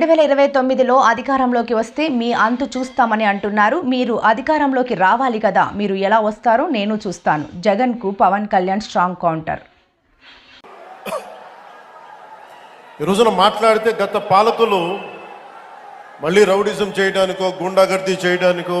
రెండు వేల ఇరవై తొమ్మిదిలో అధికారంలోకి వస్తే మీ అంతు చూస్తామని అంటున్నారు. మీరు అధికారంలోకి రావాలి కదా. మీరు ఎలా వస్తారో నేను చూస్తాను. జగన్కు పవన్ కళ్యాణ్ స్ట్రాంగ్ కౌంటర్. ఈ రోజున మాట్లాడితే గత పాలకులు మళ్ళీ రౌడిజం చేయడానికో గుండాగర్దీ చేయడానికో